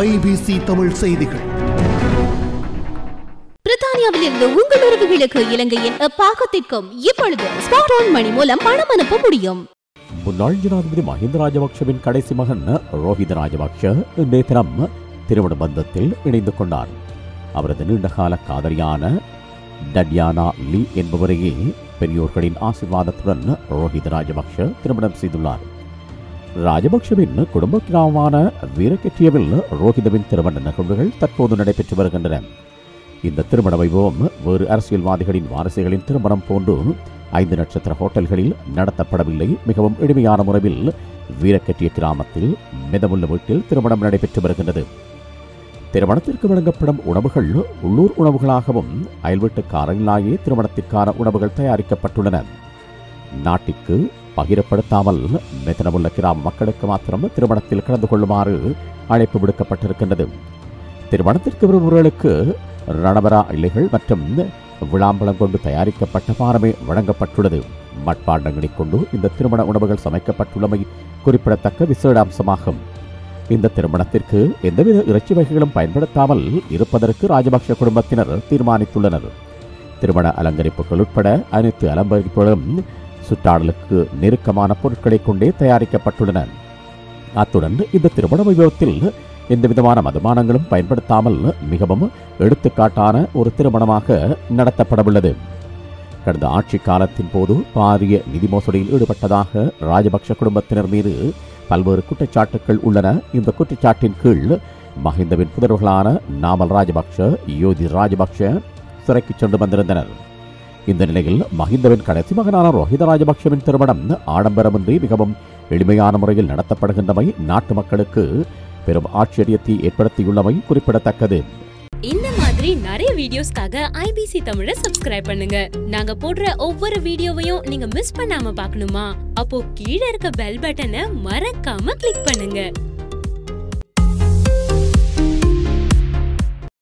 IBC Tamil செய்திகள். பிரித்தானியாவில் இருந்து உங்கள் உறவுகளுக்கு இலங்கையின் பாகத்திற்கும் இப்பொழுது ஸ்மார்ட் போன் மணி மூலம் பணம் அனுப்ப முடியும். முன்னாள் ஜனாதிபதி மஹிந்த ராஜபக்ஷவின் கடைசி மகன் ரோஹித ராஜபக்ஷ தினம் திருமண பந்தத்தில் இணைந்து கொண்டார். அவரது நீண்டகால காதலியான டட்யானா லீ என்பவரையே பெரியோர்களின் ஆசிர்வாதத்துடன் ரோஹித ராஜபக்ஷ திருமணம் செய்துள்ளார். ராஜபக்ஷவின் குடும்ப கிராமமான வீரக்கெட்டியவில் ரோஹிதவின் திருமண நிகழ்வுகள் தற்போது நடைபெற்று வருகின்றன. இந்த திருமண வைபவம் வேறு அரசியல்வாதிகளின் வாரிசுகளின் திருமணம் போன்று ஐந்து நட்சத்திர ஹோட்டல்களில் நடத்தப்படவில்லை. மிகவும் எளிமையான முறையில் வீரக்கட்டிய கிராமத்தில் மிதமுள்ள வீட்டில் திருமணம் நடைபெற்று வருகின்றது. திருமணத்திற்கு வழங்கப்படும் உணவுகள் உள்ளூர் உணவுகளாகவும் அயல்வீட்டுக்காரர்களாயே திருமணத்திற்கான உணவுகள் தயாரிக்கப்பட்டுள்ளன. நாட்டிற்கு பகிரப்படுத்தாமல் மெத்தனமுள்ள கிராம மக்களுக்கு மாத்திரம் திருமணத்தில் கலந்து கொள்ளுமாறு அழைப்பு விடுக்கப்பட்டிருக்கின்றது. திருமணத்திற்கு வருபவர்களுக்கு ரணவரா இலைகள் மற்றும் விளாம்பழம் கொண்டு தயாரிக்கப்பட்ட பாரமே வழங்கப்பட்டுள்ளது. மட்பாண்டங்களைக் கொண்டு இந்த திருமண உணவுகள் சமைக்கப்பட்டுள்ளமை குறிப்பிடத்தக்க விசேட அம்சமாகும் இந்த திருமணத்திற்கு எந்தவித இறைச்சி வகைகளும் பயன்படுத்தாமல் இருப்பதற்கு ராஜபக்ஷ குடும்பத்தினர் தீர்மானித்துள்ளனர். திருமண அலங்கரிப்புகள் உட்பட அனைத்து அலங்கரிப்புகளும் சுற்றாடலுக்கு நெருக்கமான பொருட்களை கொண்டே தயாரிக்கப்பட்டுள்ளன. அத்துடன் இந்த திருமண வைபவத்தில் எந்த விதமான மதுமானங்களும் பயன்படுத்தாமல் மிகவும் எடுத்துக்காட்டான ஒரு திருமணமாக நடத்தப்படவுள்ளது. கடந்த ஆட்சி காலத்தின் போது பாரிய நிதி மோசடியில் ஈடுபட்டதாக ராஜபக்ஷ குடும்பத்தினர் மீது பல்வேறு குற்றச்சாட்டுகள் உள்ளன. இந்த குற்றச்சாட்டின் கீழ் மஹிந்தவின் புதல்வர்களான நாமல் ராஜபக்ஷ யோதி ராஜபக்ஷ சிறைக்கு சென்று வந்திருந்தனர். இந்த நிலையில் மஹிந்தவின் கடைசி மகனான ரோஹித ராஜபக்ஷவின் திருமணம் ஆடம்பரமின்றி மிகவும் எளிமையான முறையில் நடத்தப்படுகின்றமை நாட்டு மக்களுக்கு பெரும் ஆச்சரியத்தை ஏற்படுத்தியுள்ளமை குறிப்பிடத்தக்கது. இந்த மாதிரி நிறைய வீடியோஸ்க்காக ஐபிசி தமிழ சப்ஸ்கிரைப் பண்ணுங்க. நாங்க போடுற ஒவ்வொரு வீடியோவையும் நீங்க மிஸ் பண்ணாம பார்க்கணுமா? அப்போ கீழே இருக்க பெல் பட்டனை மறக்காம கிளிக் பண்ணுங்க.